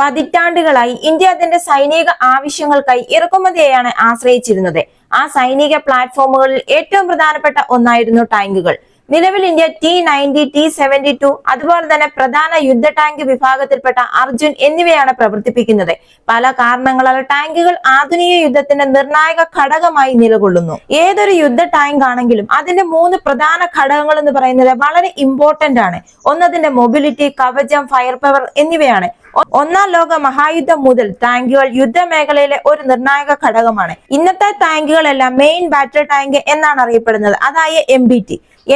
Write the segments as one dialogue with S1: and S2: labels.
S1: പതിറ്റാണ്ടുകളായി ഇന്ത്യ അതിന്റെ സൈനിക ആവശ്യങ്ങൾക്കായി ഇറക്കുമതിയെയാണ് ആശ്രയിച്ചിരുന്നത്. ആ സൈനിക പ്ലാറ്റ്ഫോമുകളിൽ ഏറ്റവും പ്രധാനപ്പെട്ട ഒന്നായിരുന്നു ടാങ്കുകൾ. നിലവിൽ India T ninety T seventy two അതുപോലെ തന്നെ പ്രധാന യുദ്ധ ടാങ്ക് വിഭാഗത്തിൽപ്പെട്ട അർജുൻ എന്നിവയാണ് പ്രവർത്തിപ്പിക്കുന്നത്. പല കാരണങ്ങളാൽ ടാങ്കുകൾ ആധുനിക യുദ്ധത്തിന്റെ നിർണായക ഘടകമായി നിലകൊള്ളുന്നു. ഏതൊരു യുദ്ധ ടാങ്ക് ആണെങ്കിലും അതിന്റെ മൂന്ന് പ്രധാന ഘടകങ്ങൾ എന്ന് പറയുന്നത് വളരെ ഇമ്പോർട്ടന്റ് ആണ്. ഒന്നതിന്റെ മൊബിലിറ്റി കവചം ഫയർ പവർ എന്നിവയാണ്. ഒന്നാം ലോക മഹായുദ്ധം മുതൽ ടാങ്കുകൾ യുദ്ധമേഖലയിലെ ഒരു നിർണായക ഘടകമാണ്. ഇന്നത്തെ ടാങ്കുകളെല്ലാം മെയിൻ ബാറ്റൽ ടാങ്ക് എന്നാണ് അറിയപ്പെടുന്നത്. അതായത് എം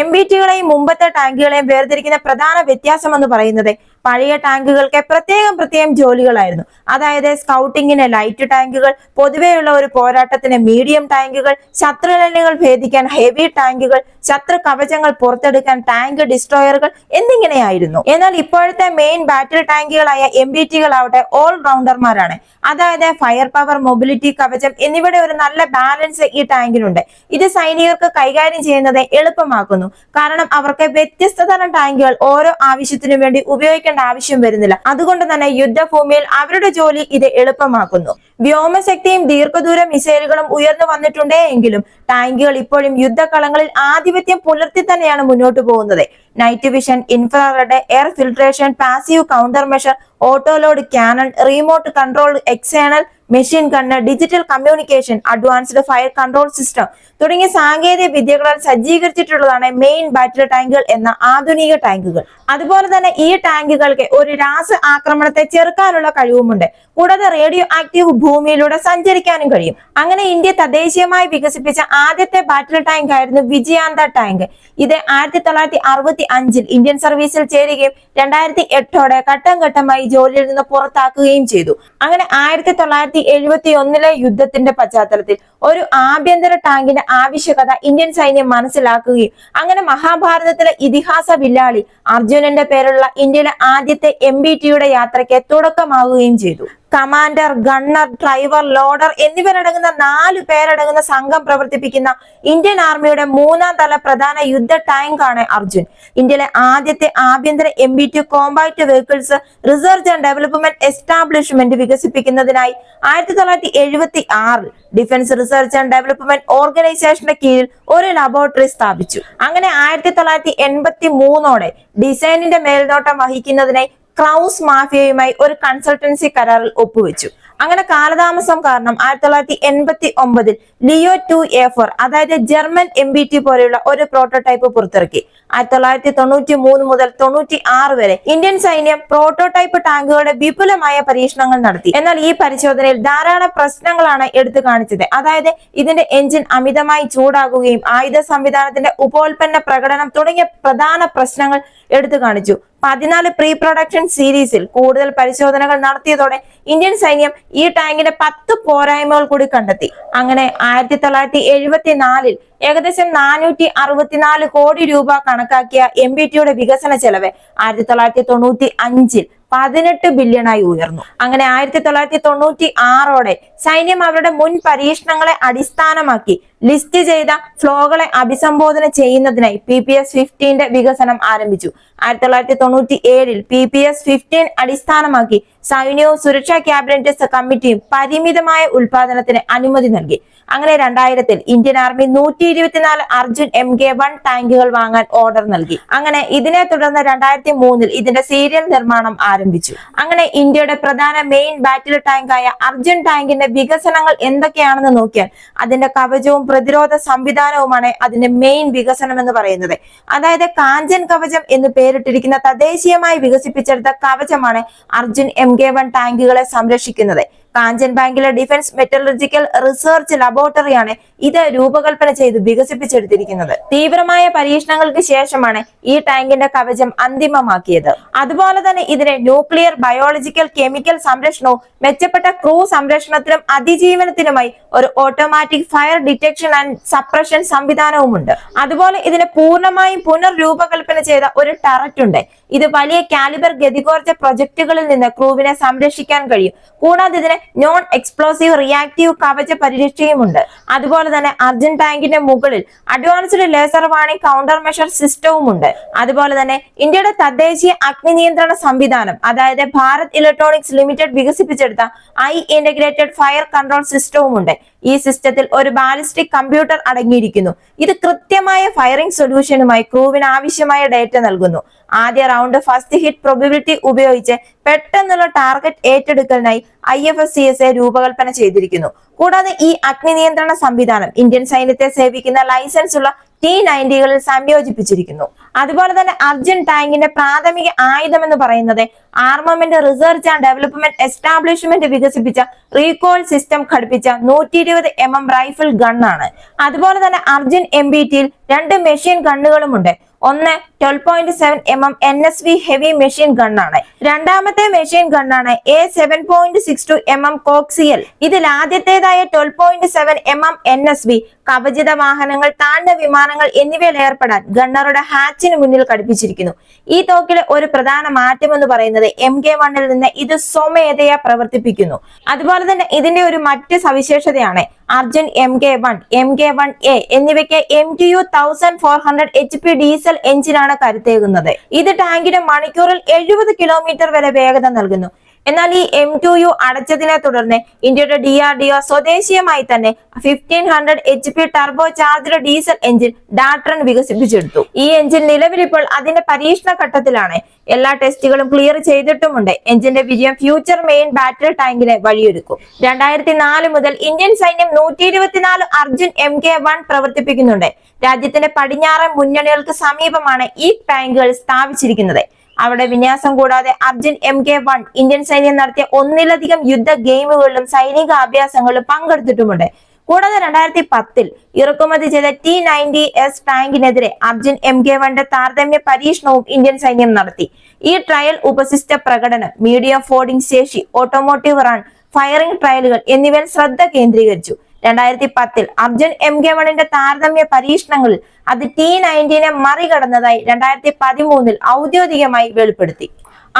S1: എം ബി ടികളെയും മുമ്പത്തെ ടാങ്കുകളെയും വേർതിരിക്കുന്ന പ്രധാന വ്യത്യാസം എന്ന് പറയുന്നത് പഴയ ടാങ്കുകൾക്ക് പ്രത്യേകം പ്രത്യേകം ജോലികളായിരുന്നു. അതായത് സ്കൗട്ടിങ്ങിന് ലൈറ്റ് ടാങ്കുകൾ പൊതുവെയുള്ള ഒരു പോരാട്ടത്തിന് മീഡിയം ടാങ്കുകൾ ശത്രുലൈനുകൾ ഭേദിക്കാൻ ഹെവി ടാങ്കുകൾ ശത്രു കവചങ്ങൾ പുറത്തെടുക്കാൻ ടാങ്ക് ഡിസ്ട്രോയറുകൾ എന്നിങ്ങനെയായിരുന്നു. എന്നാൽ ഇപ്പോഴത്തെ മെയിൻ ബാറ്റിൽ ടാങ്കുകളായ എം ബി ടികളാവട്ടെ ഓൾ റൗണ്ടർമാരാണ് അതായത് ഫയർ പവർ മൊബിലിറ്റി കവചം എന്നിവയുടെ ഒരു നല്ല ബാലൻസ് ഈ ടാങ്കിനുണ്ട് ഇത് സൈനികർക്ക് കൈകാര്യം ചെയ്യുന്നത് എളുപ്പമാക്കുന്നു. കാരണം അവർക്ക് വ്യത്യസ്ത തരം ടാങ്കുകൾ ഓരോ ആവശ്യത്തിനു വേണ്ടി ഉപയോഗിക്കേണ്ട ആവശ്യം വരുന്നില്ല. അതുകൊണ്ട് തന്നെ യുദ്ധഭൂമിയിൽ അവരുടെ ജോലി ഇത് എളുപ്പമാക്കുന്നു. വ്യോമശക്തിയും ദീർഘദൂര മിസൈലുകളും ഉയർന്നു വന്നിട്ടുണ്ടേ എങ്കിലും ടാങ്കുകൾ ഇപ്പോഴും യുദ്ധക്കളങ്ങളിൽ ആധിപത്യം പുലർത്തി തന്നെയാണ് മുന്നോട്ട് പോകുന്നത്. Night vision infrared air filtration passive counter measure autoload cannon remote control external machine gun digital communication advanced fire control system തുടങ്ങിയ സാങ്കേതിക വിദ്യകളാൽ സജ്ജീകരിച്ചിട്ടുള്ളതാണ് മെയിൻ ബാറ്റിൽ ടാങ്കുകൾ എന്ന ആധുനിക ടാങ്കുകൾ അതുപോലെ തന്നെ ഈ ടാങ്കുകൾക്ക് ഒരു രാസ ആക്രമണത്തെ ചെറുക്കാനുള്ള കഴിവുമുണ്ട്. കൂടാതെ റേഡിയോ ആക്റ്റീവ് ഭൂമിയിലൂടെ സഞ്ചരിക്കാനും കഴിയും. അങ്ങനെ ഇന്ത്യ തദ്ദേശീയമായി വികസിപ്പിച്ച ആദ്യത്തെ ബാറ്റിൽ ടാങ്ക് ആയിരുന്നു വിജയാന്ത ടാങ്ക് ഇത് ആയിരത്തി തൊള്ളായിരത്തി അറുപത്തി അഞ്ചിൽ ഇന്ത്യൻ സർവീസിൽ ചേരുകയും രണ്ടായിരത്തി എട്ടോടെ ഘട്ടം ഘട്ടമായി ജോലിയിൽ നിന്ന് പുറത്താക്കുകയും ചെയ്തു. അങ്ങനെ ആയിരത്തി തൊള്ളായിരത്തി എഴുപത്തി ഒന്നിലെ യുദ്ധത്തിന്റെ പശ്ചാത്തലത്തിൽ ഒരു ആഭ്യന്തര ടാങ്കിന്റെ ആവശ്യകത ഇന്ത്യൻ സൈന്യം മനസ്സിലാക്കുകയും അങ്ങനെ മഹാഭാരതത്തിലെ ഇതിഹാസ വില്ലാളി അർജുനന്റെ പേരുള്ള ഇന്ത്യയിലെ ആദ്യത്തെ എം ബി ടിയുടെ യാത്രയ്ക്ക് തുടക്കമാവുകയും ചെയ്തു. കമാൻഡർ ഗണ്ണർ ഡ്രൈവർ ലോഡർ എന്നിവരടങ്ങുന്ന നാല് പേരടങ്ങുന്ന സംഘം പ്രവർത്തിപ്പിക്കുന്ന ഇന്ത്യൻ ആർമിയുടെ മൂന്നാം തല പ്രധാന യുദ്ധ ടാങ്ക് ആണ് അർജുൻ. ഇന്ത്യയിലെ ആദ്യത്തെ ആഭ്യന്തര M B two combat vehicles research and development establishment വികസിപ്പിക്കുന്നതിനായി ആയിരത്തി തൊള്ളായിരത്തി എഴുപത്തി ആറിൽ ഡിഫൻസ് റിസർച്ച് ആൻഡ് ഡെവലപ്മെന്റ് ഓർഗനൈസേഷന്റെ കീഴിൽ ഒരു ലബോറട്ടറി സ്ഥാപിച്ചു. അങ്ങനെ ആയിരത്തി തൊള്ളായിരത്തി എൺപത്തി മൂന്നോടെ ഡിസൈനിന്റെ മേൽനോട്ടം വഹിക്കുന്നതിനായി ക്രൗസ് മാഫിയയുമായി ഒരു കൺസൾട്ടൻസി കരാറിൽ ഒപ്പുവെച്ചു. അങ്ങനെ കാലതാമസം കാരണം ആയിരത്തി തൊള്ളായിരത്തി എൺപത്തി ഒമ്പതിൽ ലിയോ ടു എ ഫോർ അതായത് ജർമ്മൻ എം ബി ടി പോലെയുള്ള ഒരു പ്രോട്ടോടൈപ്പ് പുറത്തിറക്കി. ആയിരത്തി തൊള്ളായിരത്തി തൊണ്ണൂറ്റി മൂന്ന് മുതൽ തൊണ്ണൂറ്റി ആറ് വരെ ഇന്ത്യൻ സൈന്യം പ്രോട്ടോടൈപ്പ് ടാങ്കുകളുടെ വിപുലമായ പരീക്ഷണങ്ങൾ നടത്തി. എന്നാൽ ഈ പരിശോധനയിൽ ധാരാളം പ്രശ്നങ്ങളാണ് എടുത്തു കാണിച്ചത്. അതായത് ഇതിന്റെ എഞ്ചിൻ അമിതമായി ചൂടാകുകയും ആയുധ സംവിധാനത്തിന്റെ ഉപോൽപ്പന്ന പ്രകടനം തുടങ്ങിയ പ്രധാന പ്രശ്നങ്ങൾ എടുത്തു കാണിച്ചു. പതിനാല് പ്രീ പ്രൊഡക്ഷൻ സീരീസിൽ കൂടുതൽ പരിശോധനകൾ നടത്തിയതോടെ ഇന്ത്യൻ സൈന്യം ഈ ടാങ്കിന്റെ പത്ത് പോരായ്മകൾ കൂടി കണ്ടെത്തി. അങ്ങനെ ആയിരത്തി തൊള്ളായിരത്തി എഴുപത്തിനാലിൽ ഏകദേശം നാനൂറ്റി അറുപത്തിനാല് കോടി രൂപ കണക്കാക്കിയ എം ബി ടിയുടെ വികസന ചെലവ് ആയിരത്തി തൊള്ളായിരത്തി തൊണ്ണൂറ്റി അഞ്ചിൽ പതിനെട്ട് ബില്യണായി ഉയർന്നു. അങ്ങനെ ആയിരത്തി തൊള്ളായിരത്തി തൊണ്ണൂറ്റി ആറോടെ സൈന്യം അവരുടെ മുൻ പരീക്ഷണങ്ങളെ അടിസ്ഥാനമാക്കി ലിസ്റ്റ് ചെയ്ത ഫ്ലോകളെ അഭിസംബോധന ചെയ്യുന്നതിനായി പി പി എസ് ഫിഫ്റ്റീന്റെ വികസനം ആരംഭിച്ചു. ആയിരത്തി തൊള്ളായിരത്തി തൊണ്ണൂറ്റി ഏഴിൽ പി പി എസ് ഫിഫ്റ്റീൻ അടിസ്ഥാനമാക്കി സൈന്യവും സുരക്ഷാ ക്യാബിനറ്റ് കമ്മിറ്റിയും പരിമിതമായ ഉൽപാദനത്തിന് അനുമതി നൽകി. അങ്ങനെ രണ്ടായിരത്തിൽ ഇന്ത്യൻ ആർമി നൂറ്റി ഇരുപത്തിനാല് അർജുൻ എം കെ വൺ ടാങ്കുകൾ വാങ്ങാൻ ഓർഡർ നൽകി. അങ്ങനെ ഇതിനെ തുടർന്ന് രണ്ടായിരത്തി മൂന്നിൽ ഇതിന്റെ സീരിയൽ നിർമ്മാണം ആരംഭിച്ചു. അങ്ങനെ ഇന്ത്യയുടെ പ്രധാന മെയിൻ ബാറ്റിൽ ടാങ്കായ അർജുൻ ടാങ്കിന്റെ വികസനങ്ങൾ എന്തൊക്കെയാണെന്ന് നോക്കിയാൽ അതിന്റെ കവചവും പ്രതിരോധ സംവിധാനവുമാണ് അതിന്റെ മെയിൻ വികസനം എന്ന് പറയുന്നത്. അതായത് കാഞ്ചൻ കവചം എന്ന് പേരിട്ടിരിക്കുന്ന തദ്ദേശീയമായി വികസിപ്പിച്ചെടുത്ത കവചമാണ് അർജുൻ എം കെ വൺ ടാങ്കുകളെ സംരക്ഷിക്കുന്നത്. കാഞ്ചൻ ബാങ്കിലെ ഡിഫൻസ് മെറ്റലർജിക്കൽ റിസർച്ച് ലബോറട്ടറിയാണ് ഇത് രൂപകൽപ്പന ചെയ്ത് വികസിപ്പിച്ചെടുത്തിരിക്കുന്നത്. തീവ്രമായ പരീക്ഷണങ്ങൾക്ക് ശേഷമാണ് ഈ ടാങ്കിന്റെ കവചം അന്തിമമാക്കിയത്. അതുപോലെ തന്നെ ഇതിനെ ന്യൂക്ലിയർ ബയോളജിക്കൽ കെമിക്കൽ സംരക്ഷണവും മെച്ചപ്പെട്ട ക്രൂ സംരക്ഷണത്തിനും അതിജീവനത്തിനുമായി ഒരു automatic fire detection and suppression സംവിധാനവുമുണ്ട്. അതുപോലെ ഇതിനെ പൂർണമായും പുനർരൂപകൽപ്പന ചെയ്ത ഒരു ടററ്റ് ഉണ്ട്. ഇത് വലിയ കാലിബർ ഗതികോർജ പ്രൊജക്ടുകളിൽ നിന്ന് ക്രൂവിനെ സംരക്ഷിക്കാൻ കഴിയും. കൂടാതെ ഇതിന് നോൺ എക്സ്പ്ലോസീവ് റിയാക്റ്റീവ് കവച പരിരക്ഷയുമുണ്ട് അതുപോലെ തന്നെ അർജുൻ ടാങ്കിന്റെ മുകളിൽ advanced laser warning counter measure സിസ്റ്റവും ഉണ്ട്. അതുപോലെ തന്നെ ഇന്ത്യയുടെ തദ്ദേശീയ അഗ്നി നിയന്ത്രണ സംവിധാനം അതായത് ഭാരത് ഇലക്ട്രോണിക്സ് ലിമിറ്റഡ് വികസിപ്പിച്ചെടുത്ത ഐ ഇന്റഗ്രേറ്റഡ് ഫയർ കൺട്രോൾ സിസ്റ്റവും ഉണ്ട്. ഈ സിസ്റ്റത്തിൽ ഒരു ബാലിസ്റ്റിക് കമ്പ്യൂട്ടർ അടങ്ങിയിരിക്കുന്നു. ഇത് കൃത്യമായ ഫയറിംഗ് സൊല്യൂഷനുമായി ക്രൂവിന് ആവശ്യമായ ഡേറ്റ നൽകുന്നു. ആദ്യ റൗണ്ട് ഫസ്റ്റ് ഹിറ്റ് പ്രൊബിലിറ്റി ഉപയോഗിച്ച് പെട്ടെന്നുള്ള target ഏറ്റെടുക്കലിനായി I F S C S A രൂപകൽപ്പന ചെയ്തിരിക്കുന്നു. കൂടാതെ ഈ അഗ്നി നിയന്ത്രണ സംവിധാനം ഇന്ത്യൻ സൈന്യത്തെ സേവിക്കുന്ന ലൈസൻസ് ഉള്ള ടി നയന്റികളിൽ സംയോജിപ്പിച്ചിരിക്കുന്നു. അതുപോലെ തന്നെ അർജുൻ ടാങ്കിന്റെ പ്രാഥമിക ആയുധം എന്ന് പറയുന്നത് armament research and development establishment വികസിപ്പിച്ച റീകോൾ സിസ്റ്റം ഘടിപ്പിച്ച നൂറ്റി ഇരുപത് എം എം റൈഫിൾ ഗണ്ണാണ് അതുപോലെ തന്നെ അർജുൻ എം ബി ടിയിൽ രണ്ട് മെഷീൻ ഗണ്ണുകളുമുണ്ട് ഒന്ന് twelve point seven M M N S V heavy machine ഗണ്ണാണ് രണ്ടാമത്തെ machine ഗണ്ണാണ് A seven point six two M M coaxial ഇതിൽ ആദ്യത്തേതായ twelve point seven M M N S V കവചിത വാഹനങ്ങൾ താഴ്ന്ന വിമാനങ്ങൾ എന്നിവയിൽ ഏർപ്പെടാൻ ഗണ്ണറുടെ ഹാച്ചിന് മുന്നിൽ ഘടിപ്പിച്ചിരിക്കുന്നു. ഈ തോക്കിലെ ഒരു പ്രധാന മാറ്റം എന്ന് പറയുന്നത് എം കെ വണ്ണിൽ നിന്ന് ഇത് സ്വമേധയാ പ്രവർത്തിപ്പിക്കുന്നു. അതുപോലെ തന്നെ ഇതിന്റെ ഒരു മറ്റ് സവിശേഷതയാണ് Arjun M K one M K one A എന്നിവയ്ക്ക് M T U thousand four hundred H P diesel എഞ്ചിനാണ് കരുത്തേകുന്നത്. ഇത് ടാങ്കിന് മണിക്കൂറിൽ എഴുപത് കിലോമീറ്റർ വരെ വേഗത നൽകുന്നു. എന്നാൽ ഈ എം ടു യു അടച്ചതിനെ തുടർന്ന് ഇന്ത്യയുടെ ഡി ആർ ഡി ഒ സ്വദേശീയമായി തന്നെ fifteen hundred H P turbo charge diesel engine Datran വികസിപ്പിച്ചെടുത്തു. ഈ എഞ്ചിൻ നിലവിലിപ്പോൾ അതിന്റെ പരീക്ഷണ ഘട്ടത്തിലാണ്. എല്ലാ ടെസ്റ്റുകളും ക്ലിയർ ചെയ്തിട്ടുമുണ്ട്. എഞ്ചിന്റെ വിജയം ഫ്യൂച്ചർ മെയിൻ ബാറ്ററി ടാങ്കിനെ വഴിയൊരുക്കും. രണ്ടായിരത്തി നാല് മുതൽ ഇന്ത്യൻ സൈന്യം നൂറ്റി ഇരുപത്തിനാല് അർജുൻ എം കെ വൺ പ്രവർത്തിപ്പിക്കുന്നുണ്ട്. രാജ്യത്തിന്റെ പടിഞ്ഞാറൻ മുന്നണികൾക്ക് സമീപമാണ് ഈ ടാങ്കുകൾ സ്ഥാപിച്ചിരിക്കുന്നത്. അവിടെ വിന്യാസം കൂടാതെ Arjun M K one Indian സൈന്യം നടത്തിയ ഒന്നിലധികം യുദ്ധ ഗെയിമുകളിലും സൈനിക അഭ്യാസങ്ങളിലും പങ്കെടുത്തിട്ടുമുണ്ട്. കൂടാതെ രണ്ടായിരത്തി പത്തിൽ ഇറക്കുമതി ചെയ്ത ടി നയന്റി എസ് ടാങ്കിനെതിരെ അർജുൻ എം കെ വണ്ടെ താരതമ്യ പരീക്ഷണവും ഇന്ത്യൻ സൈന്യം നടത്തി. ഈ ട്രയൽ ഉപസിസ്റ്റ പ്രകടനം മീഡിയ ഫോർഡിംഗ് ശേഷി ഓട്ടോമോട്ടീവ് റൺ ഫയറിംഗ് ട്രയലുകൾ എന്നിവയിൽ ശ്രദ്ധ കേന്ദ്രീകരിച്ചു. രണ്ടായിരത്തി പത്തിൽ അർജുൻ എം കെ മണിന്റെ താരതമ്യ പരീക്ഷണങ്ങളിൽ അത് ടി നയന്റീനെ മറികടന്നതായി രണ്ടായിരത്തി പതിമൂന്നിൽ ഔദ്യോഗികമായി വെളിപ്പെടുത്തി.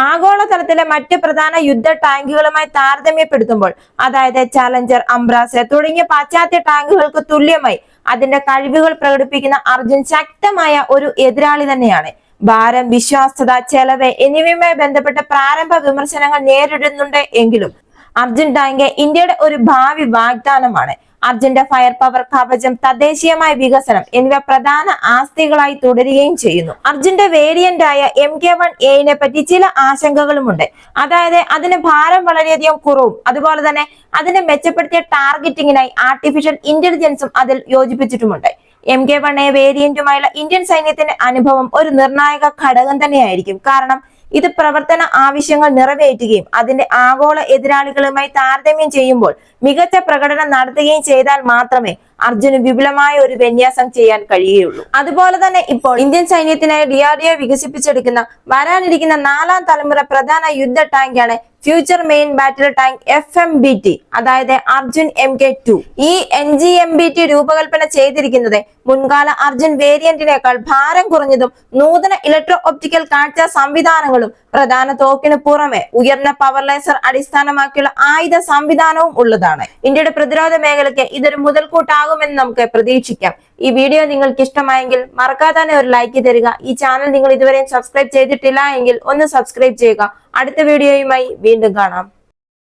S1: ആഗോളതലത്തിലെ മറ്റ് പ്രധാന യുദ്ധ ടാങ്കുകളുമായി താരതമ്യപ്പെടുത്തുമ്പോൾ അതായത് ചാലഞ്ചർ അംബ്രാസ തുടങ്ങിയ പാശ്ചാത്യ ടാങ്കുകൾക്ക് തുല്യമായി അതിന്റെ കഴിവുകൾ പ്രകടിപ്പിക്കുന്ന അർജുൻ ശക്തമായ ഒരു എതിരാളി തന്നെയാണ്. ഭാരം വിശ്വാസ്യത ചെലവ് എന്നിവയുമായി ബന്ധപ്പെട്ട പ്രാരംഭ വിമർശനങ്ങൾ നേരിടുന്നുണ്ട് എങ്കിലും അർജുൻ ടാങ്ക് ഇന്ത്യയുടെ ഒരു ഭാവി വാഗ്ദാനമാണ്. അർജുന്റെ ഫയർ പവർ കവചം തദ്ദേശീയമായ വികസനം എന്നിവ പ്രധാന ആസ്തികളായി തുടരുകയും ചെയ്യുന്നു. അർജന്റ വേരിയന്റ് ആയ എം കെ വൺ എയിനെ പറ്റി ചില ആശങ്കകളുമുണ്ട്. അതായത് അതിന് ഭാരം വളരെയധികം കുറവും. അതുപോലെ തന്നെ അതിനെ മെച്ചപ്പെടുത്തിയ ടാർഗറ്റിംഗിനായി ആർട്ടിഫിഷ്യൽ ഇന്റലിജൻസും അതിൽ യോജിപ്പിച്ചിട്ടുമുണ്ട്. എം കെ വൺ എ വേരിയന്റുമായുള്ള ഇന്ത്യൻ സൈന്യത്തിന്റെ അനുഭവം ഒരു നിർണായക ഘടകം തന്നെയായിരിക്കും. കാരണം ഇത് പ്രവർത്തന ആവശ്യങ്ങൾ നിറവേറ്റുകയും അതിന്റെ ആഗോള എതിരാളികളുമായി താരതമ്യം ചെയ്യുമ്പോൾ മികച്ച പ്രകടനം നടത്തുകയും ചെയ്താൽ മാത്രമേ അർജുന് വിപുലമായ ഒരു വിന്യാസം ചെയ്യാൻ കഴിയുകയുള്ളൂ. അതുപോലെ തന്നെ ഇപ്പോൾ ഇന്ത്യൻ സൈന്യത്തിനായി ഡി ആർ ഡി ഒ വികസിപ്പിച്ചെടുക്കുന്ന വരാനിരിക്കുന്ന നാലാം തലമുറ പ്രധാന യുദ്ധ ടാങ്കാണ് future main battle tank F M B T അതായത് അർജുൻ എം കെ ടു ഈ N G M B T രൂപകൽപ്പന ചെയ്തിരിക്കുന്നത് മുൻകാല അർജുൻ വേരിയന്റിനേക്കാൾ ഭാരം കുറഞ്ഞതും നൂതന ഇലക്ട്രോ ഒപ്റ്റിക്കൽ കാഴ്ച സംവിധാനങ്ങളും പ്രധാന തോക്കിന് പുറമെ ഉയർന്ന പവർ ലേസർ അടിസ്ഥാനമാക്കിയുള്ള ആയുധ സംവിധാനവും ഉള്ളതാണ്. ഇന്ത്യയുടെ പ്രതിരോധ മേഖലയ്ക്ക് ഇതൊരു മുതൽക്കൂട്ടാകുമെന്ന് നമുക്ക് പ്രതീക്ഷിക്കാം. ഈ വീഡിയോ നിങ്ങൾക്ക് ഇഷ്ടമായെങ്കിൽ മറക്കാതെ തന്നെ ഒരു ലൈക്ക് തരിക. ഈ ചാനൽ നിങ്ങൾ ഇതുവരെയും സബ്സ്ക്രൈബ് ചെയ്തിട്ടില്ല എങ്കിൽ ഒന്ന് സബ്സ്ക്രൈബ് ചെയ്യുക. അടുത്ത വീഡിയോയുമായി വീണ്ടും കാണാം.